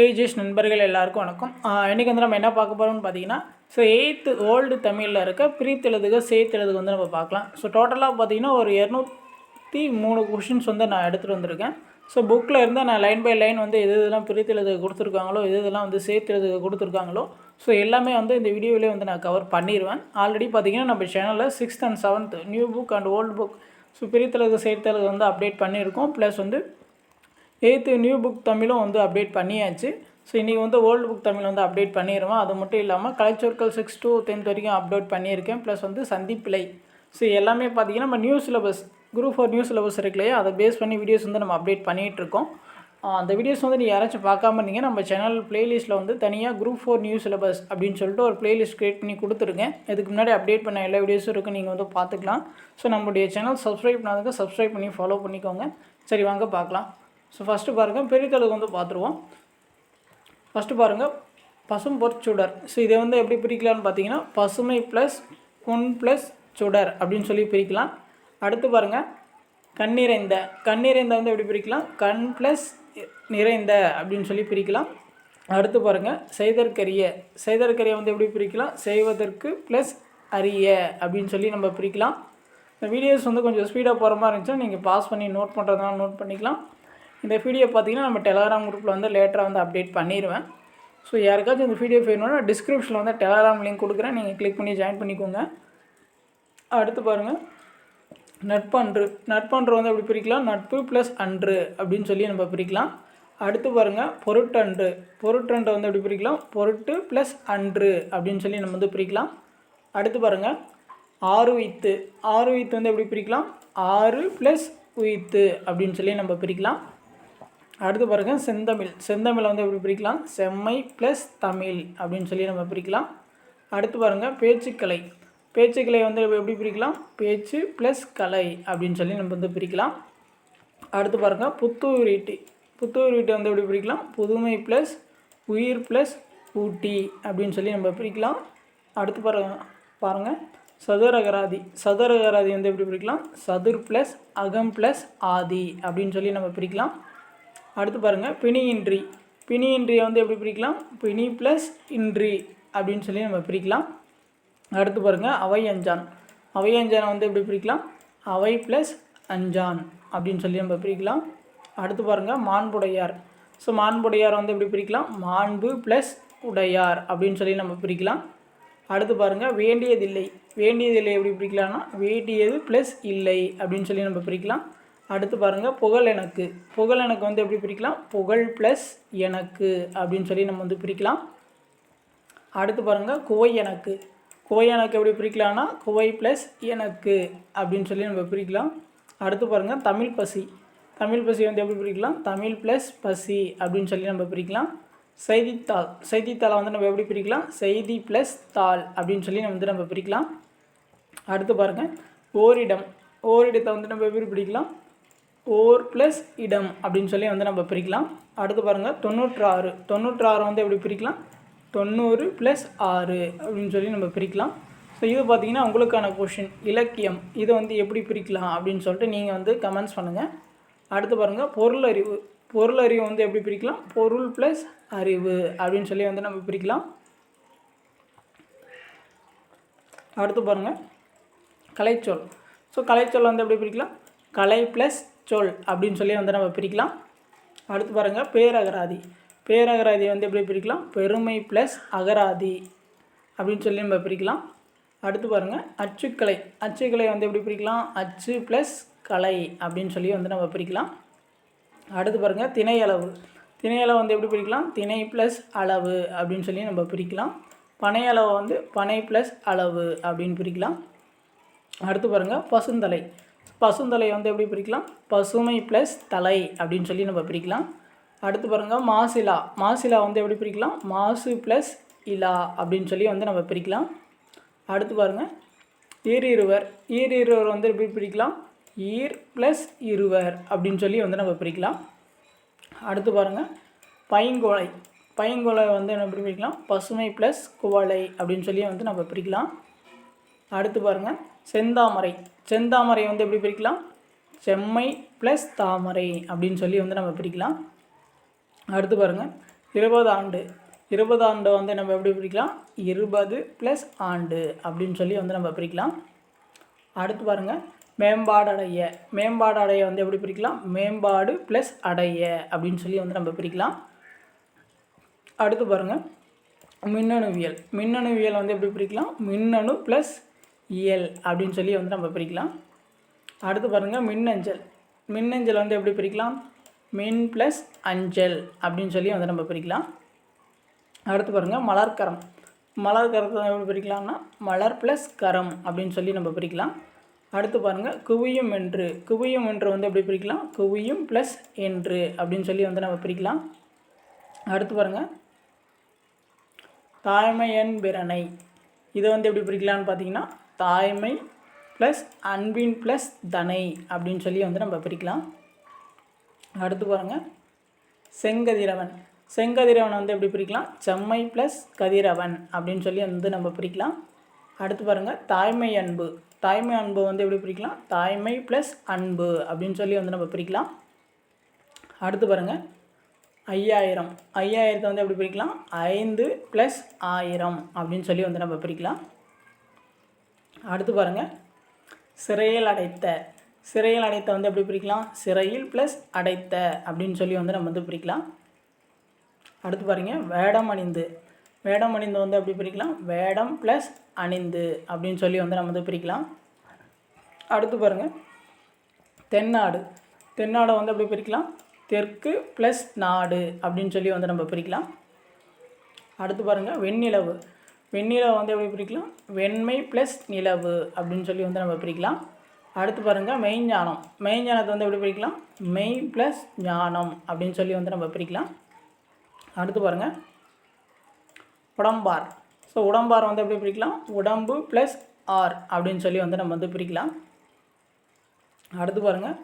AGS நண்பர்கள் எல்லாருக்கும் வணக்கம். இன்றைக்கி வந்து நம்ம என்ன பார்க்க போகிறோம்னு பார்த்தீங்கன்னா ஸோ எயித்து ஓல்டு தமிழில் இருக்க பிரித்தெழுதுக சேர்த்தெழுதுக வந்து நம்ம பார்க்கலாம். ஸோ டோட்டலாக பார்த்தீங்கன்னா ஒரு இரநூத்தி மூணு கொஷின்ஸ் வந்து நான் எடுத்துகிட்டு வந்திருக்கேன். ஸோ புக்கில் இருந்து நான் லைன் பை லைன் வந்து எது இதெல்லாம் பிரித்தெழுதுக கொடுத்துருக்காங்களோ எது இதெல்லாம் வந்து சேர்த்தெழுதுக கொடுத்துருக்காங்களோ ஸோ எல்லாமே வந்து இந்த வீடியோவிலே வந்து நான் கவர் பண்ணிடுவேன் ஆல்ரெடி பார்த்தீங்கன்னா நம்ம சேனலில் sixth and seventh new book and old book so பிரித்தெழுது சேர்த்தெழுது வந்து அப்டேட் பண்ணியிருக்கோம். ப்ளஸ் வந்து எயித்து நியூ புக் தமிழும் வந்து அப்டேட் பண்ணியாச்சு. ஸோ இன்றைக்கி வந்து ஓல்டு புக் தமிழ் வந்து அப்டேட் பண்ணிடுவோம் அது மட்டும் இல்லாமல் கலைச்சொற்கள் சிக்ஸ் டு டென்த் வரைக்கும் அப்டேட் பண்ணியிருக்கேன். ப்ளஸ் வந்து சந்திப்பிலை. ஸோ எல்லாமே பார்த்தீங்கன்னா நம்ம new syllabus group four new syllabus இருக்கு இல்லையா? அதை பேஸ் பண்ணி வீடியோஸ் வந்து நம்ம அப்டேட் பண்ணிகிட்டு இருக்கோம். அந்த வீடியோஸ் வந்து நீங்கள் யாராச்சும் பார்க்காம இருந்தீங்க நம்ம சேனல் ப்ளேலிஸ்ட்டில் வந்து தனியாக குரூப் ஃபோர் நியூ சிலபஸ் அப்படின்னு சொல்லிட்டு ஒரு ப்ளேலிஸ்ட் க்ரியேட் பண்ணி கொடுத்துருக்கேன். இதுக்கு முன்னாடி அப்டேட் பண்ண எல்லா வீடியோஸும் இருக்குது நீங்கள் வந்து பார்த்துக்கலாம். ஸோ நம்மளுடைய சேனல் சப்ஸ்கிரைப் பண்ணாதவங்க சப்ஸ்கிரைப் பண்ணி ஃபாலோ பண்ணிக்கோங்க. சரி வாங்க பார்க்கலாம். ஸோ ஃபஸ்ட்டு பாருங்கள் பெரித்தளவு வந்து பார்த்துருவோம். ஃபஸ்ட்டு பாருங்கள் பசும் பொற் சுடர். ஸோ இதை வந்து எப்படி பிரிக்கலாம்னு பார்த்தீங்கன்னா பசுமை ப்ளஸ் பொன் ப்ளஸ் சுடர் அப்படின்னு சொல்லி பிரிக்கலாம். அடுத்து பாருங்கள் கண் நிறைந்த. கண் நிறைந்த வந்து எப்படி பிரிக்கலாம்? கண் ப்ளஸ் நிறைந்த அப்படின்னு சொல்லி பிரிக்கலாம். அடுத்து பாருங்கள் செய்தற்கரிய. செய்தற்கரிய வந்து எப்படி பிரிக்கலாம்? செய்வதற்கு ப்ளஸ் அரிய அப்படின்னு சொல்லி நம்ம பிரிக்கலாம். இந்த வீடியோஸ் வந்து கொஞ்சம் ஸ்பீடாக போகிற மாதிரி இருந்துச்சுன்னா நீங்கள் பாஸ் பண்ணி நோட் பண்ணுறதுனால நோட் பண்ணிக்கலாம். இந்த வீடியோ பார்த்தீங்கன்னா நம்ம டெலகிராம் குரூப்பில் வந்து லேட்டராக வந்து அப்டேட் பண்ணிடுவேன் ஸோ யாருக்காச்சும் இந்த வீடியோ வேணும்னா டிஸ்கிரிப்ஷனில் வந்து டெலகிராம் லிங்க் கொடுக்குறேன். நீங்கள் கிளிக் பண்ணி ஜாயின் பண்ணிக்கோங்க. அடுத்து பாருங்கள் நட்பன்று நட்பன்று வந்து எப்படி பிரிக்கலாம்? நட்பு ப்ளஸ் அன்று அப்படின்னு சொல்லி நம்ம பிரிக்கலாம். அடுத்து பாருங்கள் பொருட்டன்று பொருட்டன்று வந்து எப்படி பிரிக்கலாம்? பொருட்டு ப்ளஸ் அன்று அப்படின்னு சொல்லி நம்ம வந்து பிரிக்கலாம். அடுத்து பாருங்கள் ஆறு வித்து ஆறு உய்த்து வந்து எப்படி பிரிக்கலாம்? ஆறு ப்ளஸ் உயித்து அப்படின்னு சொல்லி நம்ம பிரிக்கலாம். அடுத்து பாருங்கள் செந்தமிழ். செந்தமிழை வந்து எப்படி பிரிக்கலாம்? செம்மை ப்ளஸ் தமிழ் அப்படின்னு சொல்லி நம்ம பிரிக்கலாம். அடுத்து பாருங்கள் பேச்சுக்கலை. பேச்சுக்கலை வந்து எப்படி பிரிக்கலாம்? பேச்சு ப்ளஸ் கலை அப்படின்னு சொல்லி நம்ம வந்து பிரிக்கலாம். அடுத்து பாருங்கள் புத்தூர் வீட்டை வந்து எப்படி பிரிக்கலாம்? புதுமை ப்ளஸ் உயிர் ப்ளஸ் ஊட்டி அப்படின்னு சொல்லி நம்ம பிரிக்கலாம். அடுத்து பாருங்க பாருங்கள் சதுரகராதி. சதுரகராதி வந்து எப்படி பிரிக்கலாம்? சதுர் ப்ளஸ் அகம் ப்ளஸ் ஆதி அப்படின்னு சொல்லி நம்ம பிரிக்கலாம். அடுத்து பாருங்கள் பிணியின்றி பிணியின்றியை வந்து எப்படி பிரிக்கலாம்? பிணி ப்ளஸ் இன்றி அப்படின்னு சொல்லி நம்ம பிரிக்கலாம். அடுத்து பாருங்கள் அவை அஞ்சான். அவை அஞ்சானை வந்து எப்படி பிரிக்கலாம்? அவை ப்ளஸ் அஞ்சான் அப்படின்னு சொல்லி நம்ம பிரிக்கலாம். அடுத்து பாருங்கள் மாண்புடையார். ஸோ மாண்புடையார் வந்து எப்படி பிரிக்கலாம்? மாண்பு ப்ளஸ் உடையார் அப்படின்னு சொல்லி நம்ம பிரிக்கலாம். அடுத்து பாருங்கள் வேண்டியதில்லை. வேண்டியதில்லை எப்படி பிரிக்கலாம்னா வேண்டியது ப்ளஸ் இல்லை அப்படின்னு சொல்லி நம்ம பிரிக்கலாம். அடுத்து பாருங்கள் புகழ் எனக்கு. புகழ் எனக்கு வந்து எப்படி பிரிக்கலாம்? புகழ் ப்ளஸ் எனக்கு அப்படின்னு சொல்லி நம்ம வந்து பிரிக்கலாம். அடுத்து பாருங்கள் குவை எனக்கு. குவை எனக்கு எப்படி பிரிக்கலாம்னா குவை ப்ளஸ் எனக்கு அப்படின்னு சொல்லி நம்ம பிரிக்கலாம். அடுத்து பாருங்கள் தமிழ் பசி. தமிழ் பசி வந்து எப்படி பிரிக்கலாம்? தமிழ் ப்ளஸ் பசி அப்படின்னு சொல்லி நம்ம பிரிக்கலாம். செய்தித்தாள். செய்தித்தாளை வந்து நம்ம எப்படி பிரிக்கலாம்? செய்தி ப்ளஸ் தாள் அப்படின்னு சொல்லி நம்ம வந்து நம்ம பிரிக்கலாம். அடுத்து பாருங்கள் ஓரிடம். ஓரிடத்தை வந்து நம்ம எப்படி பிடிக்கலாம் ஓர் ப்ளஸ் இடம் அப்படின்னு சொல்லி வந்து நம்ம பிரிக்கலாம். அடுத்து பாருங்கள் தொண்ணூற்றாறு. தொண்ணூற்றாறு வந்து எப்படி பிரிக்கலாம்? தொண்ணூறு ப்ளஸ் ஆறு அப்படின்னு சொல்லி நம்ம பிரிக்கலாம். ஸோ இது பார்த்தீங்கன்னா உங்களுக்கான கொஷின் இலக்கியம். இதை வந்து எப்படி பிரிக்கலாம் அப்படின்னு சொல்லிட்டு நீங்கள் வந்து கமெண்ட்ஸ் பண்ணுங்கள் அடுத்து பாருங்கள் பொருள் அறிவு பொருள் அறிவு வந்து எப்படி பிரிக்கலாம்? பொருள் ப்ளஸ் அறிவு அப்படின்னு சொல்லி வந்து நம்ம பிரிக்கலாம். அடுத்து பாருங்கள் கலைச்சொல். ஸோ கலைச்சொல் வந்து எப்படி பிரிக்கலாம்? கலை ப்ளஸ் சொல் அப்படின்னு சொல்லி வந்து நம்ம பிரிக்கலாம். அடுத்து பாருங்கள் பேரகராதி. பேரகராதி வந்து எப்படி பிரிக்கலாம்? பெருமை ப்ளஸ் அகராதி அப்படின்னு சொல்லி நம்ம பிரிக்கலாம். அடுத்து பாருங்கள் அச்சுக்கலை. அச்சுக்கலை வந்து எப்படி பிரிக்கலாம்? அச்சு ப்ளஸ் கலை அப்படின்னு சொல்லி வந்து நம்ம பிரிக்கலாம். அடுத்து பாருங்கள் திணையளவு. திணையளவு வந்து எப்படி பிரிக்கலாம்? திணை ப்ளஸ் அளவு அப்படின்னு சொல்லி நம்ம பிரிக்கலாம். பனை வந்து பனை ப்ளஸ் அளவு அப்படின்னு பிரிக்கலாம். அடுத்து பாருங்கள் பசுந்தலை. பசுந்தலை வந்து எப்படி பிரிக்கலாம்? பசுமை ப்ளஸ் தலை அப்படின்னு சொல்லி நம்ம பிரிக்கலாம். அடுத்து பாருங்கள் மாசிலா. மாசிலா வந்து எப்படி பிரிக்கலாம்? மாசு ப்ளஸ் இலா அப்படின்னு சொல்லி வந்து நம்ம பிரிக்கலாம். அடுத்து பாருங்கள் ஈரிருவர். ஈரிருவர் வந்து எப்படி பிரிக்கலாம்? ஈர் ப்ளஸ் இருவர் அப்படின்னு சொல்லி வந்து நம்ம பிரிக்கலாம். அடுத்து பாருங்கள் பைங்கோலை பைங்கோலை வந்து என்ன எப்படி பிரிக்கலாம்? பசுமை ப்ளஸ் குவளை அப்படின்னு சொல்லி வந்து நம்ம பிரிக்கலாம். அடுத்து பாருங்கள் செந்தாமரை. செந்தாமரை வந்து எப்படி பிரிக்கலாம்? செம்மை ப்ளஸ் தாமரை அப்படின்னு சொல்லி வந்து நம்ம பிரிக்கலாம். அடுத்து பாருங்கள் இருபது ஆண்டு. இருபது ஆண்டு வந்து நம்ம எப்படி பிரிக்கலாம்? இருபது ப்ளஸ் ஆண்டு அப்படின்னு சொல்லி வந்து நம்ம பிரிக்கலாம். அடுத்து பாருங்கள் மேம்பாடு அடைய. மேம்பாடு அடைய வந்து எப்படி பிரிக்கலாம்? மேம்பாடு ப்ளஸ் அடைய அப்படின்னு சொல்லி வந்து நம்ம பிரிக்கலாம். அடுத்து பாருங்கள் மின்னணுவியல். மின்னணுவியல் வந்து எப்படி பிரிக்கலாம்? மின்னணு ப்ளஸ் இயல் அப்படின்னு சொல்லி வந்து நம்ம பிரிக்கலாம். அடுத்து பாருங்கள் மின்னஞ்சல். மின்னஞ்சல் வந்து எப்படி பிரிக்கலாம்? மின் ப்ளஸ் அஞ்சல் அப்படின்னு சொல்லி வந்து நம்ம பிரிக்கலாம். அடுத்து பாருங்கள் மலர்கரம் மலர்கரத்தை எப்படி பிரிக்கலாம்னா மலர் ப்ளஸ் கரம் அப்படின்னு சொல்லி நம்ம பிரிக்கலாம். அடுத்து பாருங்கள் குவியும் என்று. குவியும் என்று வந்து எப்படி பிரிக்கலாம்? குவியும் ப்ளஸ் என்று அப்படின்னு சொல்லி வந்து நம்ம பிரிக்கலாம். அடுத்து பாருங்கள் தாய்மையன் பிறனை. இதை வந்து எப்படி பிரிக்கலாம்னு பார்த்தீங்கன்னா தாய்மை ப்ளஸ் அன்பின் ப்ளஸ் தனை அப்படின்னு சொல்லி வந்து நம்ம பிரிக்கலாம். அடுத்து பாருங்கள் செங்கதிரவன். செங்கதிரவன் வந்து எப்படி பிரிக்கலாம்? செம்மை ப்ளஸ் கதிரவன் அப்படின்னு சொல்லி வந்து நம்ம பிரிக்கலாம். அடுத்து பாருங்கள் தாய்மை அன்பு. தாய்மை அன்பு வந்து எப்படி பிரிக்கலாம்? தாய்மை ப்ளஸ் அன்பு அப்படின்னு சொல்லி வந்து நம்ம பிரிக்கலாம். அடுத்து பாருங்கள் ஐயாயிரம். ஐயாயிரத்தை வந்து எப்படி பிரிக்கலாம்? ஐந்து ப்ளஸ் ஆயிரம் அப்படின்னு சொல்லி வந்து நம்ம பிரிக்கலாம். அடுத்து பாருங்கள் சிறையில் அடைத்த. சிறையில் அடைத்த வந்து எப்படி பிரிக்கலாம்? சிறையில் ப்ளஸ் அடைத்த அப்படின்னு சொல்லி வந்து நம்ம வந்து பிரிக்கலாம். அடுத்து பாருங்கள் வேடம் அணிந்து. வேடம் அணிந்து வந்து எப்படி பிரிக்கலாம்? வேடம் ப்ளஸ் அணிந்து அப்படின்னு சொல்லி வந்து நம்ம வந்து பிரிக்கலாம். அடுத்து பாருங்கள் தென்னாடு. தென்னாடை வந்து எப்படி பிரிக்கலாம்? தெற்கு ப்ளஸ் நாடு அப்படின்னு சொல்லி வந்து நம்ம பிரிக்கலாம். அடுத்து பாருங்கள் வெண்ணிலவு. வெண்ணிலவை வந்து எப்படி பிரிக்கலாம்? வெண்மை ப்ளஸ் நிலவு அப்படின்னு சொல்லி வந்து நம்ம பிரிக்கலாம். அடுத்து பாருங்கள் மெய்ஞானம் மெய்ஞானத்தை வந்து எப்படி பிரிக்கலாம்? மெய் ப்ளஸ் ஞானம் அப்படின்னு சொல்லி வந்து நம்ம பிரிக்கலாம். அடுத்து பாருங்கள் உடம்பார். ஸோ உடம்பார் வந்து எப்படி பிரிக்கலாம்? உடம்பு ப்ளஸ் ஆர் அப்படின்னு சொல்லி வந்து நம்ம வந்து பிரிக்கலாம். அடுத்து பாருங்கள்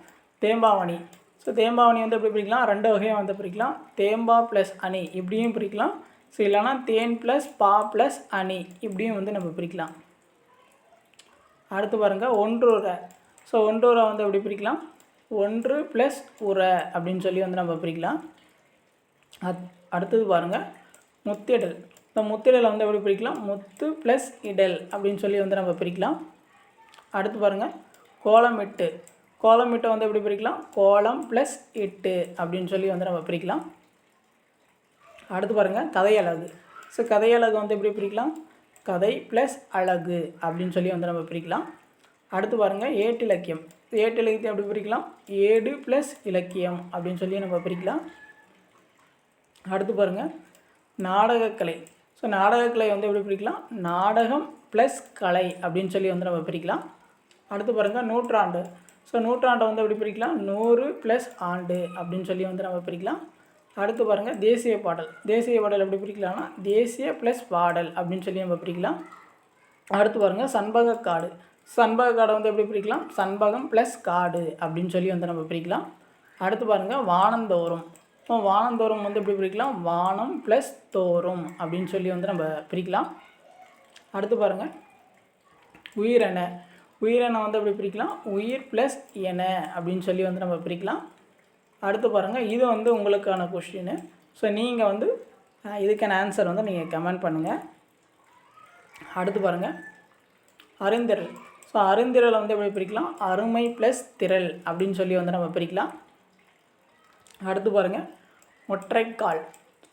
தேம்பாவணி. ஸோ தேம்பாவணி வந்து எப்படி பிரிக்கலாம்? ரெண்டு வகையாக வந்து பிரிக்கலாம். தேம்பா ப்ளஸ் அணி. இப்படியும் பிரிக்கலாம். ஸோ இல்லைனா தேன் ப்ளஸ் பா ப்ளஸ் அணி இப்படியும் வந்து நம்ம பிரிக்கலாம். அடுத்து பாருங்கள் ஒன்றுரை ஸோ ஒன்று உரை வந்து எப்படி பிரிக்கலாம்? ஒன்று ப்ளஸ் உரை அப்படின்னு சொல்லி வந்து நம்ம பிரிக்கலாம். அத் அடுத்தது பாருங்கள் முத்திடல். இந்த முத்திடலை வந்து எப்படி பிரிக்கலாம்? முத்து ப்ளஸ் இடல் அப்படின்னு சொல்லி வந்து நம்ம பிரிக்கலாம். அடுத்து பாருங்கள் கோலமிட்டு. கோலமிட்டை வந்து எப்படி பிரிக்கலாம்? கோலம் ப்ளஸ் இட்டு அப்படின்னு சொல்லி வந்து நம்ம பிரிக்கலாம். அடுத்து பாருங்கள் கதை அழகு. ஸோ கதையழகு வந்து எப்படி பிரிக்கலாம்? கதை ப்ளஸ் அழகு அப்படின்னு சொல்லி வந்து நம்ம பிரிக்கலாம். அடுத்து பாருங்கள் ஏட்டிலக்கியம் ஏட்டிலக்கியத்தை எப்படி பிரிக்கலாம்? ஏடு ப்ளஸ் இலக்கியம் அப்படின்னு சொல்லி நம்ம பிரிக்கலாம். அடுத்து பாருங்கள் நாடகக்கலை. ஸோ நாடகக்கலை வந்து எப்படி பிரிக்கலாம்? நாடகம் ப்ளஸ் கலை அப்படின்னு சொல்லி வந்து நம்ம பிரிக்கலாம். அடுத்து பாருங்கள் நூற்றாண்டு. ஸோ நூற்றாண்டை வந்து எப்படி பிரிக்கலாம்? நூறு ப்ளஸ் ஆண்டு அப்படின்னு சொல்லி வந்து நம்ம பிரிக்கலாம். அடுத்து பாருங்கள் தேசிய பாடல். தேசிய பாடல் எப்படி பிரிக்கலாம்னா தேசிய ப்ளஸ் பாடல் அப்படின்னு சொல்லி நம்ம பிரிக்கலாம். அடுத்து பாருங்கள் சண்பக காடு. சண்பக காடை வந்து எப்படி பிரிக்கலாம்? சண்பகம் ப்ளஸ் காடு அப்படின்னு சொல்லி வந்து நம்ம பிரிக்கலாம். அடுத்து பாருங்கள் வானந்தோறும். இப்போ வானந்தோறும் வந்து எப்படி பிரிக்கலாம்? வானம் ப்ளஸ் தோறும் அப்படின்னு சொல்லி வந்து நம்ம பிரிக்கலாம். அடுத்து பாருங்கள் உயிரென. உயிரென வந்து எப்படி பிரிக்கலாம்? உயிர் ப்ளஸ் என அப்படின்னு சொல்லி வந்து நம்ம பிரிக்கலாம். அடுத்து பாருங்கள் இது வந்து உங்களுக்கான கொஷினு ஸோ நீங்கள் வந்து இதுக்கான ஆன்சர் வந்து நீங்கள் கமெண்ட் பண்ணுங்கள் அடுத்து பாருங்கள் அருந்திரல் ஸோ அருந்திரலை வந்து எப்படி பிரிக்கலாம்? அருமை ப்ளஸ் திரள் அப்படின்னு சொல்லி வந்து நம்ம பிரிக்கலாம். அடுத்து பாருங்கள் ஒற்றைக்கால்.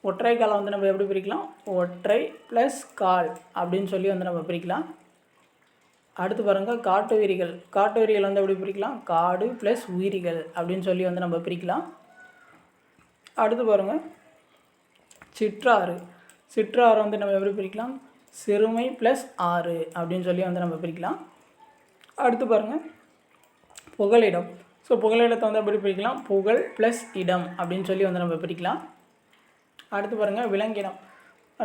ஒற்றைக்காலை வந்து நம்ம எப்படி பிரிக்கலாம்? ஒற்றை ப்ளஸ் கால் அப்படின்னு சொல்லி வந்து நம்ம பிரிக்கலாம். அடுத்து பாருங்கள் காட்டு உயிரிகள் காட்டு உயிரிகள் வந்து எப்படி பிரிக்கலாம்? காடு ப்ளஸ் உயிரிகள் அப்படின்னு சொல்லி வந்து நம்ம பிரிக்கலாம். அடுத்து பாருங்கள் சிற்றாறு. சிற்றாறு வந்து நம்ம எப்படி பிரிக்கலாம்? சிறுமை ப்ளஸ் ஆறு அப்படின்னு சொல்லி வந்து நம்ம பிரிக்கலாம். அடுத்து பாருங்கள் புகலிடம். ஸோ புகலிடத்தை வந்து எப்படி பிரிக்கலாம்? புகழ் ப்ளஸ் இடம் அப்படின்னு சொல்லி வந்து நம்ம பிரிக்கலாம். அடுத்து பாருங்கள் விலங்கினம்.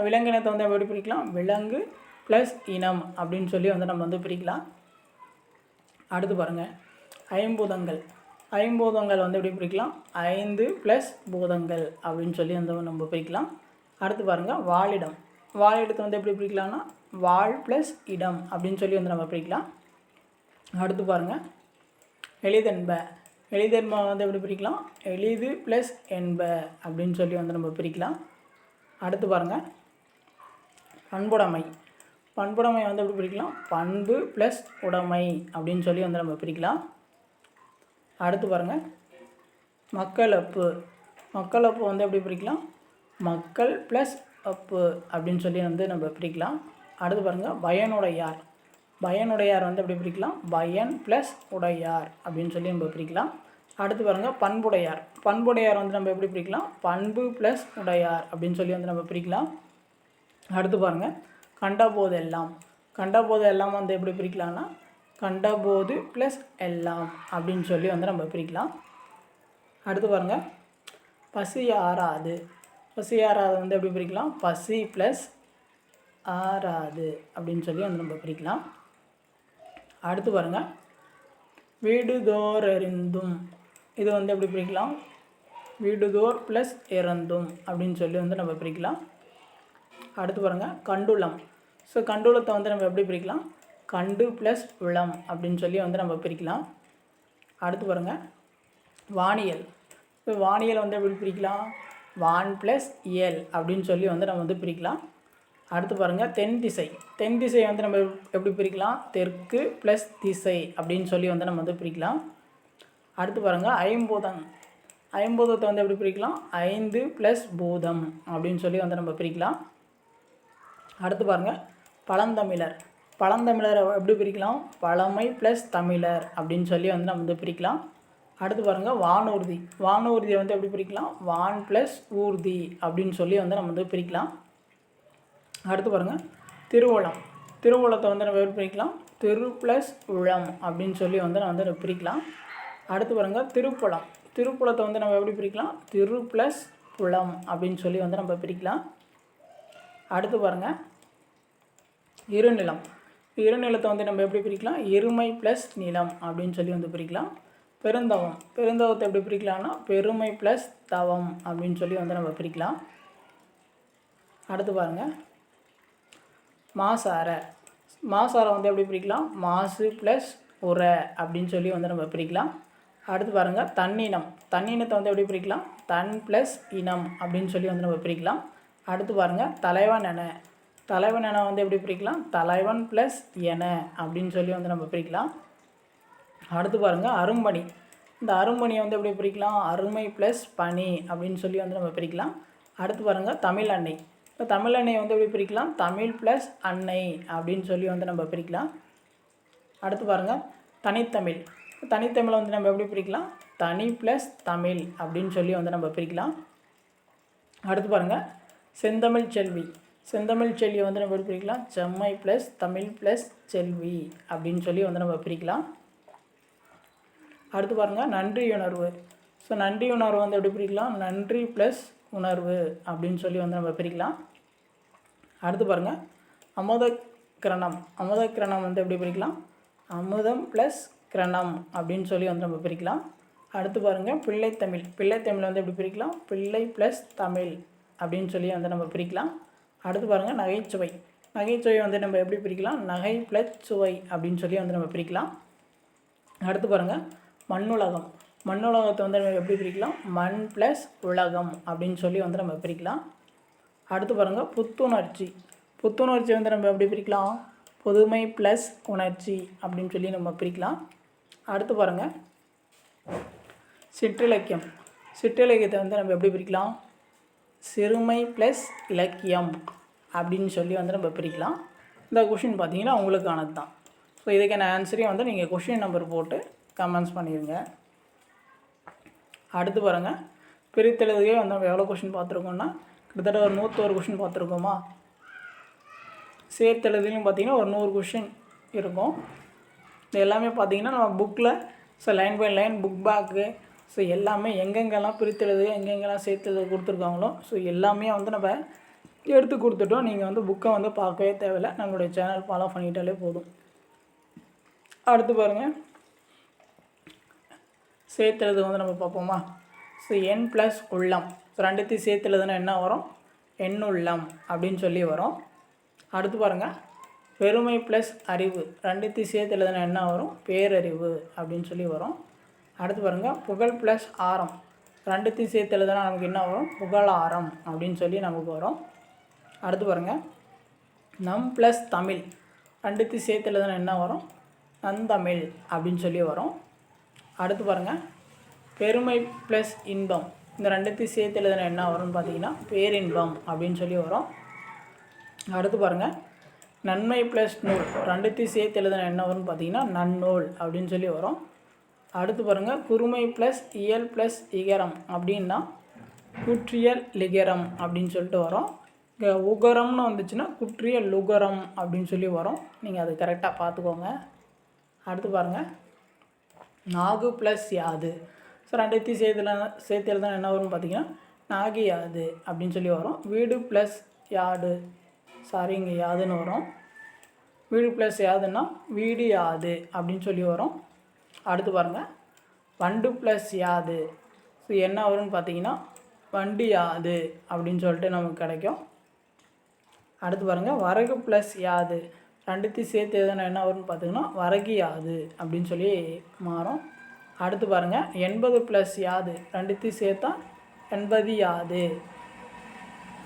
விலங்கினத்தை வந்து எப்படி பிரிக்கலாம்? விலங்கு ப்ளஸ் இனம் அப்படின்னு சொல்லி வந்து நம்ம வந்து பிரிக்கலாம். அடுத்து பாருங்கள் ஐம்பூதங்கள். ஐம்பூதங்கள் வந்து எப்படி பிரிக்கலாம்? ஐந்து ப்ளஸ் பூதங்கள் அப்படின்னு சொல்லி வந்து நம்ம பிரிக்கலாம். அடுத்து பாருங்கள் வாழிடம் வாழிடத்தை வந்து எப்படி பிரிக்கலாம்னா வாழ் ப்ளஸ் இடம் அப்படின்னு சொல்லி வந்து நம்ம பிரிக்கலாம். அடுத்து பாருங்கள் எளிதென்ப. எளிதென்ப வந்து எப்படி பிரிக்கலாம்? எளிது ப்ளஸ் என்ப அப்படின்னு சொல்லி வந்து நம்ம பிரிக்கலாம். அடுத்து பாருங்கள் அன்புடைமை. பண்புடைமை வந்து எப்படி பிரிக்கலாம்? பண்பு ப்ளஸ் உடைமை அப்படின்னு சொல்லி வந்து நம்ம பிரிக்கலாம். அடுத்து பாருங்கள் மக்கள் அப்பு மக்கள் அப்பு வந்து எப்படி பிரிக்கலாம்? மக்கள் ப்ளஸ் அப்பு அப்படின்னு சொல்லி வந்து நம்ம பிரிக்கலாம். அடுத்து பாருங்கள் பயனுடையார். பயனுடையார் வந்து எப்படி பிரிக்கலாம்? பயன் ப்ளஸ் உடையார் அப்படின்னு சொல்லி நம்ம பிரிக்கலாம். அடுத்து பாருங்கள் பண்புடையார். பண்புடையார் வந்து நம்ம எப்படி பிரிக்கலாம்? பண்பு ப்ளஸ் உடையார் அப்படின்னு சொல்லி வந்து நம்ம பிரிக்கலாம். அடுத்து பாருங்கள் கண்டபோது எல்லாம் கண்டபோது எல்லாம் வந்து எப்படி பிரிக்கலாம்னா கண்டபோது ப்ளஸ் எல்லாம் அப்படின்னு சொல்லி வந்து நம்ம பிரிக்கலாம். அடுத்து பாருங்கள் பசி ஆறாது. பசி ஆறாது வந்து எப்படி பிரிக்கலாம்? பசி ப்ளஸ் ஆறாது அப்படின்னு சொல்லி வந்து நம்ம பிரிக்கலாம். அடுத்து பாருங்கள் வீடுதோறறிந்தும் இது வந்து எப்படி பிரிக்கலாம்? வீடுதோர் ப்ளஸ் இறந்தும் அப்படின்னு சொல்லி வந்து நம்ம பிரிக்கலாம். அடுத்து பாருங்கள் கண்டுளம் ஸோ கண்டுளத்தை வந்து நம்ம எப்படி பிரிக்கலாம்? கண்டு ப்ளஸ் உளம் அப்படின்னு சொல்லி வந்து நம்ம பிரிக்கலாம். அடுத்து பாருங்கள் வானியல். ஸோ வானியல் வந்து எப்படி பிரிக்கலாம்? வான் ப்ளஸ் இயல் அப்படின்னு சொல்லி வந்து நம்ம வந்து பிரிக்கலாம். அடுத்து பாருங்கள் தென் திசை. தென் திசை வந்து நம்ம எப்படி பிரிக்கலாம்? தெற்கு ப்ளஸ் திசை அப்படின்னு சொல்லி வந்து நம்ம வந்து பிரிக்கலாம். அடுத்து பாருங்கள் ஐம்பூதம். ஐம்பூதத்தை வந்து எப்படி பிரிக்கலாம்? ஐந்து ப்ளஸ் பூதம் அப்படின்னு சொல்லி வந்து நம்ம பிரிக்கலாம். அடுத்து பாருங்கள் பழந்தமிழர். பழந்தமிழரை எப்படி பிரிக்கலாம்? பழமை ப்ளஸ் தமிழர் அப்படின்னு சொல்லி வந்து நம்ம வந்து பிரிக்கலாம். அடுத்து பாருங்கள் வானூர்தி. வானூர்தியை வந்து எப்படி பிரிக்கலாம்? வான் ப்ளஸ் ஊர்தி அப்படின்னு சொல்லி வந்து நம்ம வந்து பிரிக்கலாம். அடுத்து பாருங்கள் திருவுளம். திருவுளத்தை வந்து நம்ம எப்படி பிரிக்கலாம்? திரு ப்ளஸ் உளம் அப்படின்னு சொல்லி வந்து நம்ம வந்து பிரிக்கலாம். அடுத்து பாருங்கள் திருப்புலம் திருப்புலத்தை வந்து நம்ம எப்படி பிரிக்கலாம்? திரு ப்ளஸ் புலம் அப்படின்னு சொல்லி வந்து நம்ம பிரிக்கலாம். அடுத்து பாருங்கள் இருநிலம். இருநிலத்தை வந்து நம்ம எப்படி பிரிக்கலாம்? இருமை ப்ளஸ் நிலம் அப்படின்னு சொல்லி வந்து பிரிக்கலாம். பெருந்தவம். பெருந்தவத்தை எப்படி பிரிக்கலாம்னா பெருமை ப்ளஸ் தவம் அப்படின்னு சொல்லி வந்து நம்ம பிரிக்கலாம். அடுத்து பாருங்கள் மாசார. மாசாரை வந்து எப்படி பிரிக்கலாம்? மாசு ப்ளஸ் உரை அப்படின்னு சொல்லி வந்து நம்ம பிரிக்கலாம். அடுத்து பாருங்கள் தன்னினம். தன்னினத்தை வந்து எப்படி பிரிக்கலாம்? தன் ப்ளஸ் இனம் அப்படின்னு சொல்லி வந்து நம்ம பிரிக்கலாம். அடுத்து பாருங்கள் தலைவன் என. தலைவன் என வந்து எப்படி பிரிக்கலாம்? தலைவன் ப்ளஸ் என அப்படின்னு சொல்லி வந்து நம்ம பிரிக்கலாம். அடுத்து பாருங்கள் அரும்பணி. இந்த அரும்பணியை வந்து எப்படி பிரிக்கலாம்? அருமை ப்ளஸ் பனி அப்படின்னு சொல்லி வந்து நம்ம பிரிக்கலாம். அடுத்து பாருங்கள் தமிழ் அன்னை. இப்போ தமிழ் அன்னை வந்து எப்படி பிரிக்கலாம்? தமிழ் ப்ளஸ் அன்னை அப்படின்னு சொல்லி வந்து நம்ம பிரிக்கலாம். அடுத்து பாருங்கள் தனித்தமிழ். தனித்தமிழை வந்து நம்ம எப்படி பிரிக்கலாம்? தனி ப்ளஸ் தமிழ் அப்படின்னு சொல்லி வந்து நம்ம பிரிக்கலாம். அடுத்து பாருங்கள் செந்தமிழ் செல்வி. செந்தமிழ் செல்வியை வந்து நம்ம எப்படி பிரிக்கலாம்? செம்மை ப்ளஸ் தமிழ் ப்ளஸ் செல்வி அப்படின்னு சொல்லி வந்து நம்ம பிரிக்கலாம். அடுத்து பாருங்கள் நன்றி உணர்வு. ஸோ நன்றி உணர்வு வந்து எப்படி பிரிக்கலாம்? நன்றி ப்ளஸ் உணர்வு அப்படின்னு சொல்லி வந்து நம்ம பிரிக்கலாம். அடுத்து பாருங்கள் அமுத கிரணம் அமுத கிரணம் வந்து எப்படி பிரிக்கலாம்? அமுதம் ப்ளஸ் கிரணம் அப்படின்னு சொல்லி வந்து நம்ம பிரிக்கலாம். அடுத்து பாருங்கள் பிள்ளைத்தமிழ். பிள்ளைத்தமிழ் வந்து எப்படி பிரிக்கலாம்? பிள்ளை ப்ளஸ் தமிழ். அப்படின்னு சொல்லி வந்து நம்ம பிரிக்கலாம். அடுத்து பாருங்கள் நகைச்சுவை. நகைச்சுவை வந்து நம்ம எப்படி பிரிக்கலாம்? நகை ப்ளஸ் சுவை அப்படின்னு சொல்லி வந்து நம்ம பிரிக்கலாம். அடுத்து பாருங்கள் மண்ணுலகம். மண்ணுலகத்தை வந்து நம்ம எப்படி பிரிக்கலாம்? மண் ப்ளஸ் உலகம் அப்படின்னு சொல்லி வந்து நம்ம பிரிக்கலாம். அடுத்து பாருங்கள் புத்துணர்ச்சி. புத்துணர்ச்சி வந்து நம்ம எப்படி பிரிக்கலாம்? புதுமை ப்ளஸ் உணர்ச்சி அப்படின்னு சொல்லி நம்ம பிரிக்கலாம். அடுத்து பாருங்கள் சிற்றிலக்கியம். சிற்றிலக்கியத்தை வந்து நம்ம எப்படி பிரிக்கலாம்? சிறுமை ப்ளஸ் இலக்கியம் அப்படின்னு சொல்லி வந்து நம்ம பிரிக்கலாம். இந்த கொஷின் பார்த்தீங்கன்னா உங்களுக்கானது தான் ஸோ இதுக்கான ஆன்சரையும் வந்து நீங்கள் கொஷின் நம்பர் போட்டு கமெண்ட்ஸ் பண்ணிடுங்க அடுத்து பாருங்கள் பிரித்தெழுதுகே வந்து நம்ம எவ்வளோ கொஷின் பார்த்துருக்கோம்னா கிட்டத்தட்ட ஒரு நூற்றோரு கொஷின் பார்த்துருக்கோமா? சேர்த்தெழுதுலையும் பார்த்தீங்கன்னா ஒரு நூறு கொஷின் இருக்கும். இது எல்லாமே பார்த்தீங்கன்னா நம்ம புக்கில் so line by line book back so எல்லாமே எங்கெங்கெல்லாம் பிரித்தெழுது எங்கெங்கெல்லாம் சேர்த்து கொடுத்துருக்காங்களோ ஸோ எல்லாமே வந்து நம்ம எடுத்து கொடுத்துட்டோம். நீங்கள் வந்து புக்கை வந்து பார்க்கவே தேவையில்லை. நம்மளுடைய சேனல் ஃபாலோ பண்ணிட்டாலே போதும். அடுத்து பாருங்கள் சேர்த்துறது வந்து நம்ம பார்ப்போமா? ஸோ என் ப்ளஸ் உள்ளம். ஸோ ரெண்டுத்தையும் சேர்த்துலதுன்னா என்ன வரும்? எண்ணுள்ளம் அப்படின்னு சொல்லி வரும். அடுத்து பாருங்கள் பெருமை ப்ளஸ் அறிவு. ரெண்டுத்தையும் சேர்த்து என்ன வரும்? பேரறிவு அப்படின்னு சொல்லி வரும். அடுத்து பாருங்கள் புகழ் ப்ளஸ் ஆரம். ரெண்டுத்தையும் சேர்த்து எழுதுனா நமக்கு என்ன வரும்? புகழாரம் அப்படின்னு சொல்லி நமக்கு வரும். அடுத்து பாருங்கள் நம் ப்ளஸ் தமிழ். ரெண்டுத்தையும் சேர்த்து எழுதுனா என்ன வரும்? நந்தமிழ் அப்படின்னு சொல்லி வரும். அடுத்து பாருங்கள் பெருமை ப்ளஸ் இன்பம். இந்த ரெண்டுத்தையும் சேர்த்து எழுதுனா என்ன வரும்னு பார்த்தீங்கன்னா பேரின்பம் அப்படின்னு சொல்லி வரும். அடுத்து பாருங்கள் நன்மை ப்ளஸ் நூல். ரெண்டுத்தையும் சேர்த்து எழுதுனா என்ன வரும்னு பார்த்தீங்கன்னா நன்னூல் அப்படின்னு சொல்லி வரும். அடுத்து பாருங்கள் குறுமை ப்ளஸ் இயல் ப்ளஸ் இகரம் அப்படின்னா குற்றியல் லிகரம் அப்படின்னு சொல்லிட்டு வரும். இங்கே உகரம்னு வந்துச்சுன்னா குற்றியல் லுகரம் அப்படின்னு சொல்லி வரும். நீங்கள் அது கரெக்டாக பார்த்துக்கோங்க. அடுத்து பாருங்கள் நாகு ப்ளஸ் யாது. ஸோ ரெண்டுத்தையும் சேர்த்துல சேர்த்து எழுதுனா என்ன வரும்னு பார்த்தீங்கன்னா நாகி யாது அப்படின்னு சொல்லி வரும். வீடு ப்ளஸ் யாடு. சாரி இங்கே யாதுன்னு வரும். வீடு ப்ளஸ் யாதுன்னா வீடு யாது அப்படின்னு சொல்லி வரும். அடுத்து பாருங்கள் வண்டு ப்ளஸ் யாது. ஸோ என்ன வரும்னு பார்த்தீங்கன்னா வண்டு யாது அப்படின்னு சொல்லிட்டு நமக்கு கிடைக்கும். அடுத்து பாருங்கள் வரகு ப்ளஸ் யாது. ரெண்டுத்தையும் சேர்த்து எதுனா என்ன வரும்னு பார்த்தீங்கன்னா வரகு யாது அப்படின்னு சொல்லி மாறும். அடுத்து பாருங்கள் எண்பது ப்ளஸ் யாது. ரெண்டுத்தையும் சேர்த்தா எண்பது யாது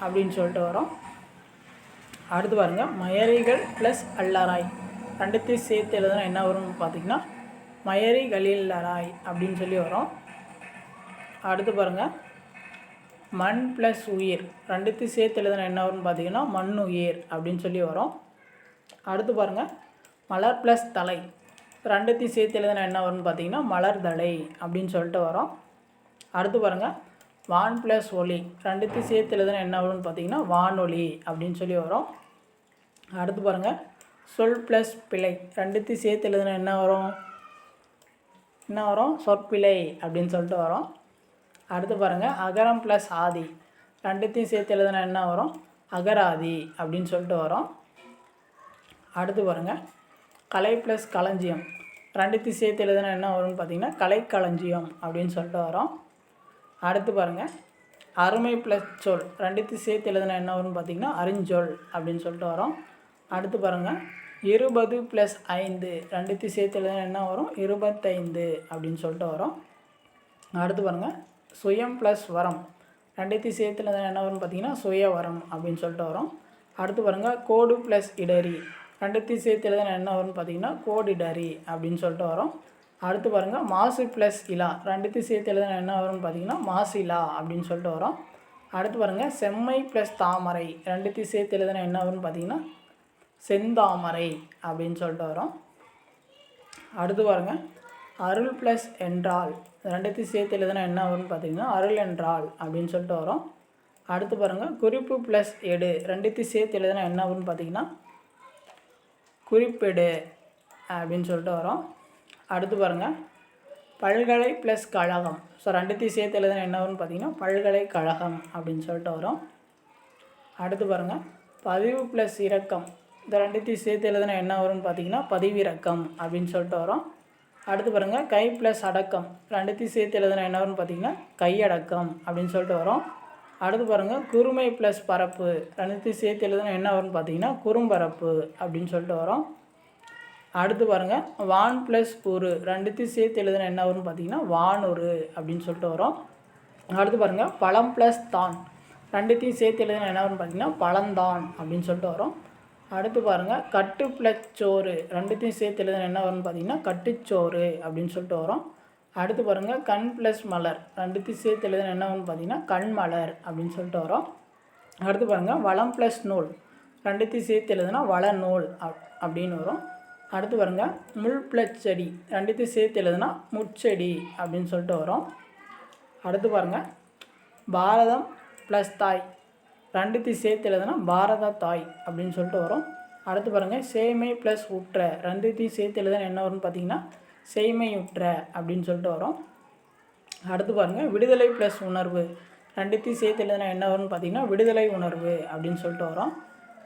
அப்படின்னு சொல்லிட்டு வரும். அடுத்து பாருங்கள் மயரிகள் ப்ளஸ் அல்லாராய். ரெண்டுத்தையும் சேர்த்து எழுதுனா என்ன வரும்னு பார்த்தீங்கன்னா மயரி கலீலராய் அப்படின்னு சொல்லி வரும். அடுத்து பாருங்கள் மண் ப்ளஸ் உயிர். ரெண்டுத்தையும் சேர்த்து எழுதுனா என்ன வரும்னு பார்த்தீங்கன்னா மண் உயிர் அப்படின்னு சொல்லி வரும். அடுத்து பாருங்கள் மலர் ப்ளஸ் தலை. ரெண்டுத்தையும் சேர்த்து எழுதுனா என்ன வரும்னு பார்த்தீங்கன்னா மலர் தலை அப்படின்னு சொல்லிட்டு வரும். அடுத்து பாருங்கள் வான் ப்ளஸ் ஒளி. ரெண்டுத்தையும் சேர்த்து எழுதுனா என்ன வரும்னு பார்த்தீங்கன்னா வானொலி அப்படின்னு சொல்லி வரும். அடுத்து பாருங்கள் சொல் ப்ளஸ் பிழை. ரெண்டுத்தையும் சேர்த்து எழுதுனா என்ன வரும்? என்ன வரும்? சொற்பிழை அப்படின்னு சொல்லிட்டு வரும். அடுத்து பாருங்கள் அகரம் ப்ளஸ் ஆதி. ரெண்டுத்தையும் சேர்த்து எழுதுனா என்ன வரும்? அகராதி அப்படின்னு சொல்லிட்டு வரும். அடுத்து பாருங்கள் கலை ப்ளஸ் களஞ்சியம். ரெண்டுத்தையும் சேர்த்து எழுதுனா என்ன வரும்னு பார்த்தீங்கன்னா கலைக்களஞ்சியம் அப்படின்னு சொல்லிட்டு வரும். அடுத்து பாருங்கள் அருமை ப்ளஸ் சொல். ரெண்டுத்தையும் சேர்த்து எழுதுனா என்ன வரும்னு பார்த்தீங்கன்னா அறிஞ்சொல் அப்படின்னு சொல்லிட்டு வரும். அடுத்து பாருங்கள் இருபது ப்ளஸ் ஐந்து ரெண்டுத்தையும் சேர்த்து எழுதுனா என்ன வரும்? இருபத்தைந்து அப்படின்னு சொல்லிட்டு வரும். அடுத்து பாருங்கள் சுயம் ப்ளஸ் வரம். ரெண்டுத்தையும் சேர்த்து எழுதுனா என்ன வரும்னு பார்த்தீங்கன்னா சுய வரம் அப்படின்னு சொல்லிட்டு வரும். அடுத்து பாருங்கள் கோடு ப்ளஸ் இடரி ரெண்டுத்தையும் சேர்த்து எழுதுனா என்ன வரும்னு பார்த்தீங்கன்னா கோடிடரி அப்படின்னு சொல்லிட்டு வரும். அடுத்து பாருங்கள் மாசு ப்ளஸ் இலா. ரெண்டுத்தையும் சேர்த்து எழுதுனா என்ன வரும்னு பார்த்தீங்கன்னா மாசிலா அப்படின்னு சொல்லிட்டு வரும். அடுத்து பாருங்கள் செம்மை ப்ளஸ் தாமரை. ரெண்டுத்தையும் சேர்த்து எழுதுனா என்ன வரும்னு பார்த்தீங்கன்னா செந்தாமரை அப்படின்னு சொல்லிட்டு வரும். அடுத்து பாருங்க. அருள் ப்ளஸ் என்றால் ரெண்டுத்தையும் சேர்த்து எழுதுனா என்ன வரும்னு பார்த்தீங்கன்னா அருள் என்றால் அப்படின்னு சொல்லிட்டு வரும். அடுத்து பாருங்கள் குறிப்பு ப்ளஸ் எடு ரெண்டுத்தையும் சேர்த்து எழுதுனா என்ன வரும்னு பார்த்தீங்கன்னா குறிப்பெடு அப்படின்னு சொல்லிட்டு வரும். அடுத்து பாருங்கள் பல்கலை ப்ளஸ் கழகம். ஸோ ரெண்டுத்தையும் சேர்த்து எழுதுனா என்ன வரும்னு பார்த்தீங்கன்னா பல்கலைக்கழகம் அப்படின்னு சொல்லிட்டு வரும். அடுத்து பாருங்கள் பதிவு ப்ளஸ் இறக்கம் இந்த ரெண்டுத்தையும் சேர்த்து எழுதுனா என்ன வரும்னு பார்த்தீங்கன்னா பதிவிறக்கம் அப்படின்னு சொல்லிட்டு வரும். அடுத்து பாருங்கள் கை ப்ளஸ் அடக்கம். ரெண்டுத்தையும் சேர்த்து எழுதுனா என்ன வரும்னு பார்த்தீங்கன்னா கையடக்கம் அப்படின்னு சொல்லிட்டு வரும். அடுத்து பாருங்கள் குறுமை ப்ளஸ் பரப்பு. ரெண்டுத்தையும் சேர்த்து எழுதுனா என்ன வரும்னு பார்த்தீங்கன்னா குறும்பரப்பு அப்படின்னு சொல்லிட்டு வரும். அடுத்து பாருங்கள் வான் ப்ளஸ் புரு ரெண்டுத்தையும் சேர்த்து எழுதுனா என்ன வரும்னு பார்த்தீங்கன்னா வானொரு அப்படின்னு சொல்லிட்டு வரும். அடுத்து பாருங்கள் பழம் ப்ளஸ் தான். ரெண்டுத்தையும் சேர்த்து எழுதுனா என்ன வரும்னு பார்த்தீங்கன்னா பழந்தான் அப்படின்னு சொல்லிட்டு வரும். அடுத்து பாருங்கள் கட்டு ப்ளஸ் சோறு. ரெண்டுத்தையும் சேர்த்து எழுதின என்ன வரும்னு பார்த்தீங்கன்னா கட்டுச்சோறு அப்படின்னு சொல்லிட்டு வரும். அடுத்து பாருங்கள் கண் ப்ளஸ் மலர். ரெண்டுத்தையும் சேர்த்து எழுதின என்ன வரும்னு பார்த்தீங்கன்னா கண் மலர் அப்படின்னு சொல்லிட்டு வரும். அடுத்து பாருங்கள் வளம் ப்ளஸ் நூல். ரெண்டுத்தையும் சேர்த்து எழுதுனா வள நூல் அப் அப்படின்னு வரும். அடுத்து பாருங்க முள் ப்ளஸ் செடி. ரெண்டுத்தையும் சேர்த்து எழுதுனா முட்செடி அப்படின்னு சொல்லிட்டு வரும். அடுத்து பாருங்கள் பாரதம் ப்ளஸ் தாய். ரெண்டுத்தையும் சேர்த்து எழுதுனா பாரத தாய் அப்படின்னு சொல்லிட்டு வரும். அடுத்து பாருங்கள் சேமை ப்ளஸ் உற்ற. ரெண்டுத்தையும் சேர்த்து எழுதுனா என்ன வரும்னு பார்த்தீங்கன்னா சேமை உற்ற அப்படின்னு சொல்லிட்டு வரும். அடுத்து பாருங்கள் விடுதலை ப்ளஸ் உணர்வு. ரெண்டுத்தையும் சேர்த்து எழுதுனா என்ன வரும்னு பார்த்தீங்கன்னா விடுதலை உணர்வு அப்படின்னு சொல்லிட்டு வரும்.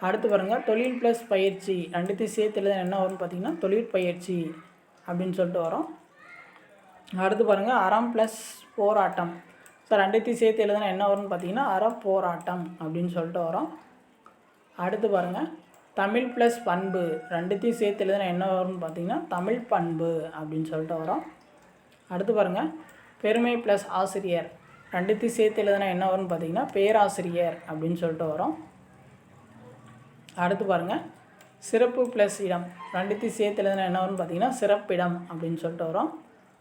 அடுத்து பாருங்கள் தொழில் ப்ளஸ் பயிற்சி. ரெண்டுத்தையும் சேர்த்து எழுதுனா என்ன வரும்னு பார்த்தீங்கன்னா தொழிற்பயிற்சி அப்படின்னு சொல்லிட்டு வரும். அடுத்து பாருங்கள் அறம் ப்ளஸ் போராட்டம். ஸோ ரெண்டுத்தையும் சேர்த்து எழுதுனா என்ன வரும்னு பார்த்தீங்கன்னா அறப்போராட்டம் அப்படின்னு சொல்லிட்டு வரும். அடுத்து பாருங்கள் தமிழ் ப்ளஸ் பண்பு ரெண்டுத்தையும் சேர்த்து எழுதுனா என்ன வரும்னு பார்த்தீங்கன்னா தமிழ் பண்பு அப்படின்னு சொல்லிட்டு வரும். அடுத்து பாருங்கள் பெருமை ப்ளஸ் ஆசிரியர் ரெண்டுத்தையும் சேர்த்து எழுதுனா என்ன வரும்னு பார்த்தீங்கன்னா பேராசிரியர் அப்படின்னு சொல்லிட்டு வரும். அடுத்து பாருங்கள் சிறப்பு ப்ளஸ் இடம் ரெண்டுத்தையும் சேர்த்து எழுதுனா என்ன வரும்னு பார்த்தீங்கன்னா சிறப்பிடம் அப்படின்னு சொல்லிட்டு வரும்.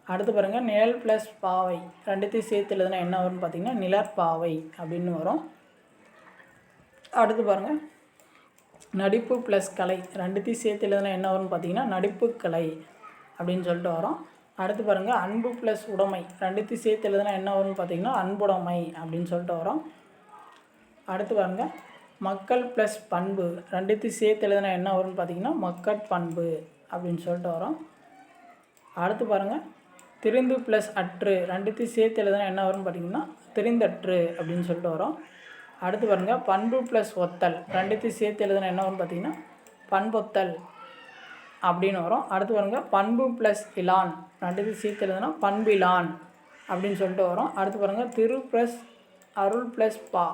அடுத்து பாருங்கள் நிழல் ப்ளஸ் பாவை ரெண்டுத்தையும் சேர்த்து எழுதுனா என்ன வரும்னு பார்த்தீங்கன்னா நிலற்பாவை அப்படின்னு வரும். அடுத்து பாருங்கள் நடிப்பு ப்ளஸ் கலை ரெண்டுத்தையும் சேர்த்து எழுதுனா என்ன வரும்னு பார்த்தீங்கன்னா நடிப்பு கலை அப்படின்னு சொல்லிட்டு வரும். அடுத்து பாருங்கள் அன்பு ப்ளஸ் உடைமை ரெண்டுத்தையும் சேர்த்து எழுதுனா என்ன வரும்னு பார்த்தீங்கன்னா அன்புடைமை அப்படின்னு சொல்லிட்டு வரும். அடுத்து பாருங்கள் மக்கள் ப்ளஸ் பண்பு ரெண்டுத்தையும் சேர்த்து எழுதுனா என்ன வரும்னு பார்த்தீங்கன்னா மக்கட் பண்பு அப்படின்னு சொல்லிட்டு வரும். அடுத்து பாருங்கள் திரிந்து ப்ளஸ் அற்று ரெண்டுத்தையும் சேர்த்து எழுதுனா என்ன வரும்னு பார்த்தீங்கன்னா திருந்தற்று அப்படின்னு சொல்லிட்டு வரும். அடுத்து பாருங்கள் பண்பு ப்ளஸ் ஒத்தல். ரெண்டுத்தையும் சேர்த்து எழுதுனா என்ன வரும்னு பார்த்தீங்கன்னா பண்பொத்தல் அப்படின்னு வரும். அடுத்து பாருங்க பண்பு ப்ளஸ் இலான். ரெண்டுத்தையும் சேர்த்து எழுதுனா பண்பிலான் அப்படின்னு சொல்லிட்டு வரும். அடுத்து பாருங்கள் திரு ப்ளஸ் அருள் ப்ளஸ் பா.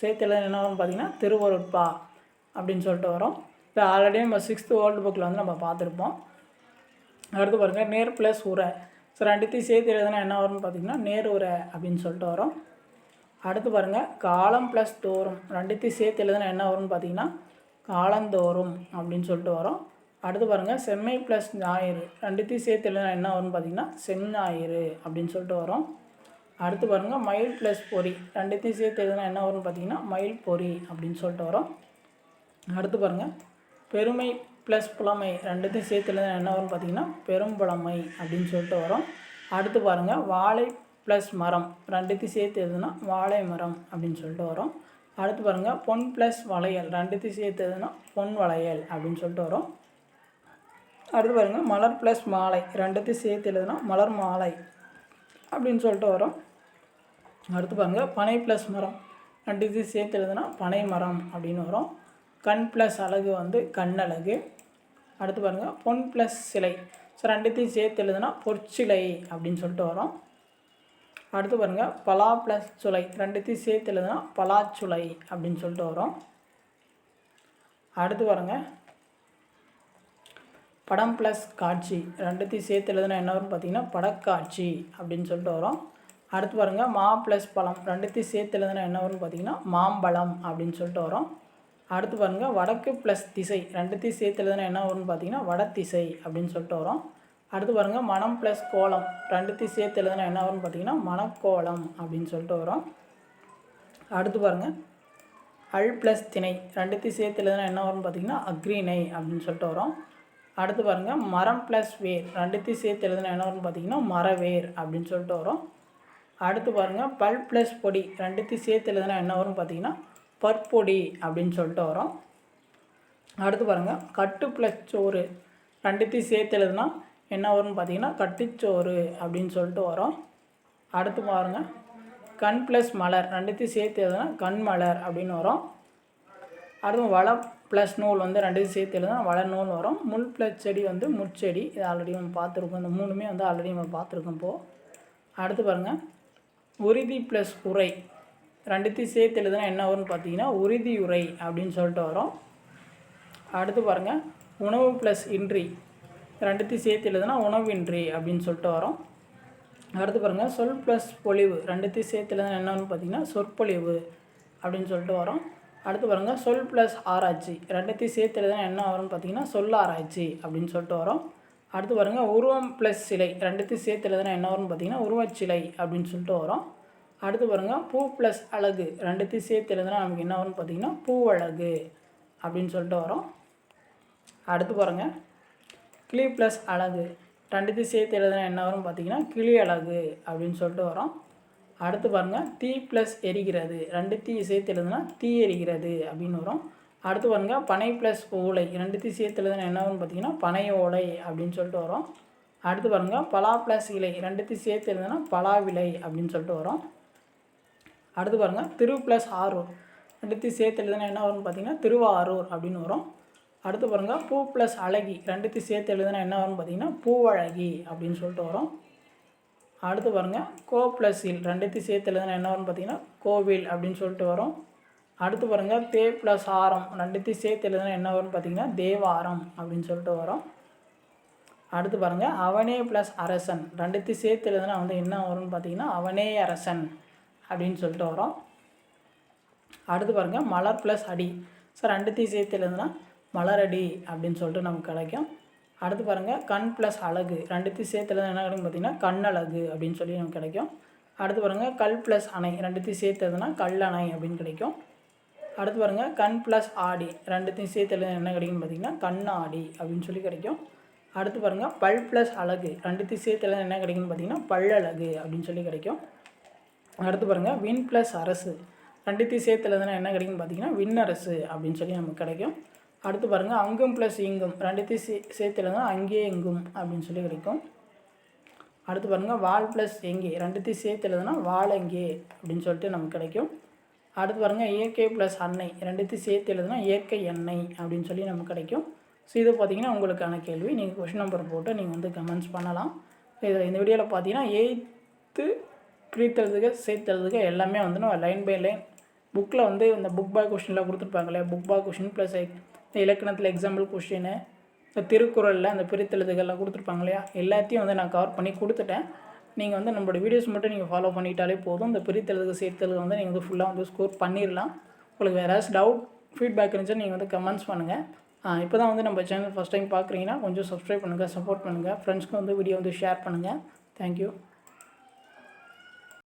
சேர்த்து எழுதுனா என்ன வரும்னு பார்த்தீங்கன்னா திருவருட்பா அப்படின்னு சொல்லிட்டு வரும். இப்போ ஆல்ரெடி நம்ம சிக்ஸ்த்து வேர்ல்டு புக்கில் வந்து நம்ம பார்த்துருப்போம். அடுத்து பாருங்கள் நேர் ப்ளஸ் உரை. ஸோ ரெண்டுத்தையும் சேர்த்து எழுதுனா என்ன வரும்னு பார்த்தீங்கன்னா நேர் உரை அப்படின்னு சொல்லிட்டு வரும். அடுத்து பாருங்கள் காலம் ப்ளஸ் தோறும். ரெண்டுத்தையும் சேர்த்து எழுதுனா என்ன வரும்னு பார்த்தீங்கன்னா காலந்தோறும் அப்படின்னு சொல்லிட்டு வரும். அடுத்து பாருங்கள் செம்மை ப்ளஸ் ஞாயிறு. ரெண்டுத்தையும் சேர்த்து எழுதுனா என்ன வரும்னு பார்த்தீங்கன்னா செஞ்ஞாயிறு அப்படின்னு சொல்லிட்டு வரும். அடுத்து பாருங்கள் மயில் ப்ளஸ் பொறி. ரெண்டுத்தையும் சேர்த்து எழுதுனா என்ன வரும்னு பார்த்தீங்கன்னா மயில் பொறி அப்படின்னு சொல்லிட்டு வரும். அடுத்து பாருங்கள் பெருமை ப்ளஸ் புலமை ரெண்டுத்தையும் சேர்த்து என்ன வரும்னு பார்த்தீங்கன்னா பெரும்புலமை அப்படின்னு சொல்லிட்டு வரும். அடுத்து பாருங்கள் வாழை ப்ளஸ் மரம். ரெண்டுத்தையும் சேர்த்து எழுதுனா வாழை மரம் அப்படின்னு சொல்லிட்டு வரும். அடுத்து பாருங்கள் பொன் ப்ளஸ் வளையல். ரெண்டுத்தையும் சேர்த்து எழுதுனா பொன் வளையல் அப்படின்னு சொல்லிட்டு வரும். அடுத்து பாருங்கள் மலர் ப்ளஸ் மாலை. ரெண்டுத்தையும் சேர்த்து எழுதுனா மலர் மாலை அப்படின்னு சொல்லிட்டு வரும். அடுத்து பாருங்கள் பனை ப்ளஸ் மரம். ரெண்டுத்தையும் சேர்த்து எழுதுனா பனை மரம் அப்படின்னு வரும். கண் ப்ளஸ் அழகு வந்து கண்ணழகு. அடுத்து பாருங்கள் பொன் ப்ளஸ் சிலை. ஸோ ரெண்டுத்தையும் சேர்த்து எழுதுனா பொற்சிலை அப்படின்னு சொல்லிட்டு வரும். அடுத்து பாருங்கள் பலா ப்ளஸ் சுலை. ரெண்டுத்தையும் சேர்த்து எழுதுனா பலாச்சுலை அப்படின்னு சொல்லிட்டு வரும். அடுத்து பாருங்கள் படம் ப்ளஸ் காட்சி. ரெண்டுத்தையும் சேர்த்து எழுதுனா என்ன வரும்னு பார்த்தீங்கன்னா படக்காட்சி அப்படின்னு சொல்லிட்டு வரும். அடுத்து பாருங்கள் மா ப்ளஸ் பழம். ரெண்டுத்தையும் சேர்த்து எழுதுனா என்ன வரும்னு பார்த்தீங்கன்னா மாம்பழம் அப்படின்னு சொல்லிட்டு வரும். அடுத்து பாருங்கள் வடக்கு ப்ளஸ் திசை. ரெண்டுத்தையும் சேர்த்து எழுதுனா என்ன வரும்னு பார்த்தீங்கன்னா வடதிசை அப்படின்னு சொல்லிட்டு வரும். அடுத்து பாருங்கள் மனம் ப்ளஸ் கோலம். ரெண்டுத்தையும் சேர்த்து எழுதுனா என்ன வரும்னு பார்த்தீங்கன்னா மணக்கோலம் அப்படின்னு சொல்லிட்டு வரும். அடுத்து பாருங்கள் அல் ப்ளஸ் திணை. ரெண்டுத்தையும் சேர்த்து எழுதுனா என்ன வரும்னு பார்த்தீங்கன்னா அக்ரிணை அப்படின்னு சொல்லிட்டு வரும். அடுத்து பாருங்கள் மரம் ப்ளஸ் வேர். ரெண்டுத்தையும் சேர்த்து எழுதுனா என்ன வரும்னு பார்த்தீங்கன்னா மரவேர் அப்படின்னு சொல்லிட்டு வரும். அடுத்து பாருங்கள் பல் ப்ளஸ் பொடி. ரெண்டுத்தையும் சேர்த்து எழுதுனா என்ன வரும்னு பார்த்தீங்கன்னா பற்பொடி அப்படின்னு சொல்லிட்டு வரும். அடுத்து பாருங்கள் கட்டு ப்ளஸ் சோறு. ரெண்டுத்தையும் சேர்த்து எழுதுனா என்ன வரும்னு பார்த்தீங்கன்னா கட்டுச்சோறு அப்படின்னு சொல்லிட்டு வரும். அடுத்து பாருங்கள் கண் ப்ளஸ் மலர். ரெண்டுத்தையும் சேர்த்து எழுதுனா கண் மலர் அப்படின்னு வரும். அடுத்து வள ப்ளஸ் நூல் வந்து ரெண்டுத்தையும் சேர்த்து எழுதுனா வள நூல் வரும். முள் ப்ளஸ் செடி வந்து முட்செடி. இது ஆல்ரெடி நம்ம பார்த்துருக்கோம். இந்த மூணுமே வந்து ஆல்ரெடி நம்ம பார்த்துருக்கோம் இப்போது அடுத்து பாருங்கள் உறுதி ப்ளஸ் உரை ரெண்டுத்தையும் சேர்த்து எழுதுனா என்ன வரும்னு பார்த்தீங்கன்னா உறுதி உரை அப்படின்னு சொல்லிட்டு வரும். அடுத்து பாருங்கள் உணவு ப்ளஸ் இன்றி. ரெண்டுத்தையும் சேர்த்து எழுதுனா உணவின்றி அப்படின்னு சொல்லிட்டு வரும். அடுத்து பாருங்கள் சொல் ப்ளஸ் பொழிவு. ரெண்டுத்தையும் சேர்த்து எழுதுனா என்னன்னு பார்த்தீங்கன்னா சொற்பொழிவு அப்படின்னு சொல்லிட்டு வரும். அடுத்து பாருங்கள் சொல் ப்ளஸ் ஆராய்ச்சி. ரெண்டுத்தையும் சேர்த்து எழுதுனா என்ன வரும்னு பார்த்தீங்கன்னா சொல் ஆராய்ச்சி அப்படின்னு சொல்லிட்டு வரும். அடுத்து பாருங்கள் உருவம் ப்ளஸ் சிலை. ரெண்டுத்தையும் சேர்த்து எழுதுனா என்ன வரும்னு பார்த்தீங்கன்னா உருவச்சிலை அப்படின்னு சொல்லிட்டு வரும். அடுத்து பாருங்கள் பூ ப்ளஸ் அழகு. ரெண்டுத்தையும் சேர்த்து எழுதுனா நமக்கு என்ன வரும்னு பார்த்தீங்கன்னா பூவழகு அப்படின்னு சொல்லிட்டு வரும். அடுத்து பாருங்கள் கிளி ப்ளஸ் அழகு. ரெண்டுத்தையும் சேர்த்து எழுதுனா என்ன வரும்னு பார்த்தீங்கன்னா கிளி அழகு அப்படின்னு சொல்லிட்டு வரும். அடுத்து பாருங்கள் தீ ப்ளஸ் எரிகிறது. ரெண்டு தீ சேர்த்து எழுதுனா தீ எரிகிறது அப்படின்னு வரும். அடுத்து பாருங்க பனை ப்ளஸ் ஓலை. ரெண்டுத்தையும் சேர்த்து எழுதுனா என்ன வரும்னு பார்த்தீங்கன்னா பனை ஓலை அப்படின்னு சொல்லிட்டு வரும். அடுத்து பாருங்கள் பலா ப்ளஸ் இலை. ரெண்டுத்தையும் சேர்த்து எழுதுனா பலா விலை அப்படின்னு சொல்லிட்டு வரும். அடுத்து பாருங்கள் திரு ப்ளஸ் ஆரூர். ரெண்டுத்தையும் சேர்த்து எழுதுனா என்ன வரும்னு பார்த்தீங்கன்னா திருவாரூர் அப்படின்னு வரும். அடுத்து பாருங்கள் பூ ப்ளஸ் அழகி. ரெண்டுத்தையும் சேர்த்து எழுதுனா என்ன வரும்னு பார்த்தீங்கன்னா பூவழகி அப்படின்னு சொல்லிட்டு வரும். அடுத்து பாருங்கள் கோ ப்ளஸ் இல். ரெண்டுத்தையும் சேர்த்து எழுதுனா என்ன வரும்னு பார்த்தீங்கன்னா கோவில் அப்படின்னு சொல்லிட்டு வரும். அடுத்து பாருங்கள் தே ப்ளஸ் ஆரம். ரெண்டுத்தையும் சேர்த்து எழுதுனா என்ன வரும்னு பார்த்தீங்கன்னா தேவாரம் அப்படின்னு சொல்லிட்டு வரும். அடுத்து பாருங்கள் அவனே ப்ளஸ் அரசன். ரெண்டுத்தையும் சேர்த்து எழுதுனா வந்து என்ன வரும்னு பார்த்தீங்கன்னா அவனே அரசன். அப்படின்னு சொல்லிட்டு வரும். அடுத்து பாருங்கள் மலர் ப்ளஸ் அடி. ஸோ ரெண்டுத்தையும் சேர்த்து எழுதுனா அடி அப்படின்னு சொல்லிட்டு நமக்கு கிடைக்கும். அடுத்து பாருங்கள் கண் ப்ளஸ் அழகு. ரெண்டுத்தையும் சேர்த்து எழுதுனா என்ன கிடைக்கும் பார்த்தீங்கன்னா கண்ணழகு அப்படின்னு சொல்லி நமக்கு கிடைக்கும். அடுத்து பாருங்கள் கல் ப்ளஸ் அணை. ரெண்டுத்தையும் சேர்த்து எழுதுனா கல்லணை அப்படின்னு கிடைக்கும். அடுத்து பாருங்கள் கண் ப்ளஸ் ஆடி. ரெண்டுத்தையும் சேர்த்து எழுதுனா என்ன கிடைக்கும்னு பார்த்தீங்கன்னா கண்ணாடி அப்படின்னு சொல்லி கிடைக்கும். அடுத்து பாருங்கள் பல் ப்ளஸ் அழகு. ரெண்டுத்தையும் சேர்த்து எழுதுனா என்ன கிடைக்கும்னு பார்த்தீங்கன்னா பல்லழகு அப்படின்னு சொல்லி கிடைக்கும். அடுத்து பாருங்கள் வின் ப்ளஸ் அரசு. ரெண்டுத்தையும் சேர்த்து எழுதுனா என்ன கிடைக்கும் பார்த்தீங்கன்னா வின் அரசு அப்படின்னு சொல்லி நமக்கு கிடைக்கும். அடுத்து பாருங்கள் அங்கும் ப்ளஸ் இங்கும். ரெண்டுத்தையும் சே சேர்த்து எழுதுனா அங்கே எங்கும் அப்படின்னு சொல்லி கிடைக்கும். அடுத்து பாருங்கள் வால் ப்ளஸ் எங்கே. ரெண்டுத்தையும் சேர்த்து எழுதுனா வால் எங்கே அப்படின்னு சொல்லிட்டு நமக்கு கிடைக்கும். அடுத்து பாருங்கள் இயற்கை ப்ளஸ் அன்னை. ரெண்டுத்தையும் சேர்த்து எழுதுனா இயற்கை எண்ணெய் அப்படின்னு சொல்லி நமக்கு கிடைக்கும். ஸோ இது பார்த்தீங்கன்னா உங்களுக்கான கேள்வி. நீங்கள் கொஷின் நம்பர் போட்டு நீங்கள் வந்து கமெண்ட்ஸ் பண்ணலாம். இதில் இந்த வீடியோவில் பார்த்தீங்கன்னா எயித்து பிரித்தெழுதுக சேர்த்தெழுதுக எல்லாமே வந்து நம்ம லைன் பை லைன் புக்கில் வந்து இந்த புக் பாய் கொஷினில் கொடுத்துருப்பாங்களே புக் பாய் கொஷின் ப்ளஸ் இந்த இலக்கணத்தில் எக்ஸாம்பிள் கொஷினு இந்த திருக்குறளில் அந்த பிரித்தெழுதுகள்லாம் கொடுத்துருப்பாங்க இல்லையா? எல்லாத்தையும் வந்து நான் கவர் பண்ணி கொடுத்துட்டேன். நீங்கள் வந்து நம்மளோட வீடியோஸ் மட்டும் நீங்கள் ஃபாலோ பண்ணிட்டாலே போதும். இந்த பிரித்தெழுதுக சேர்த்தெழுது வந்து நீங்கள் வந்து ஃபுல்லாக வந்து ஸ்கோர் பண்ணிடலாம் உங்களுக்கு வேறு ஏதாச்சும் டவுட் ஃபீட்பேக் இருந்துச்சுன்னா நீங்கள் வந்து கமெண்ட்ஸ் பண்ணுங்கள் இப்போ தான் வந்து நம்ம சேனல் ஃபஸ்ட் டைம் பார்க்குறீங்கன்னா கொஞ்சம் சப்ஸ்கிரைப் பண்ணுங்கள் சப்போர்ட் பண்ணுங்கள் ஃப்ரெண்ட்ஸ்க்கு வந்து வீடியோ வந்து ஷேர் பண்ணுங்கள் தேங்க்யூ